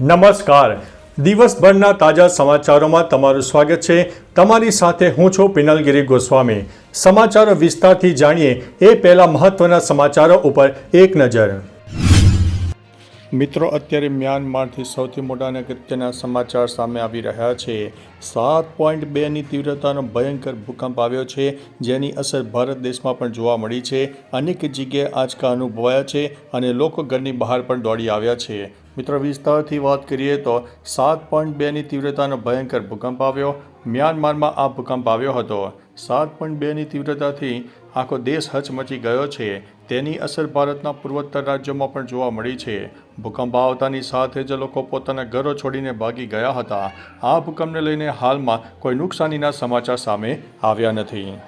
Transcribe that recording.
નમસ્કાર. દિવસભરના તાજા સમાચારોમાં તમારું સ્વાગત છે. તમારી સાથે હું છું પિનલગીરી ગોસ્વામી. સમાચારો વિસ્તારથી જાણીએ એ પહેલા મહત્વના સમાચારો ઉપર એક નજર. મિત્રો, અત્યારે મ્યાનમારથી સૌથી મોટા અને અગત્યના સમાચાર સામે આવી રહ્યા છે. સાત પોઈન્ટ બેની તીવ્રતાનો ભયંકર ભૂકંપ આવ્યો છે, જેની અસર ભારત દેશમાં પણ જોવા મળી છે. અનેક જગ્યાએ આંચકા અનુભવાયા છે અને લોકો ઘરની બહાર પણ દોડી આવ્યા છે. મિત્રો, વિસ્તારથી વાત કરીએ તો સાત પોઈન્ટ બેની તીવ્રતાનો ભયંકર ભૂકંપ આવ્યો. મ્યાનમારમાં આ ભૂકંપ આવ્યો હતો. સાત પોઈન્ટ બેની તીવ્રતાથી આખો દેશ હચમચી ગયો છે. તેની અસર ભારતના પૂર્વોત્તર રાજ્યોમાં પણ જોવા મળી છે. ભૂકંપ આવતાની સાથે જ લોકો પોતાના ઘરો છોડીને ભાગી ગયા હતા. આ ભૂકંપને લઈને હાલમાં કોઈ નુકસાનીના સમાચાર સામે આવ્યા નથી.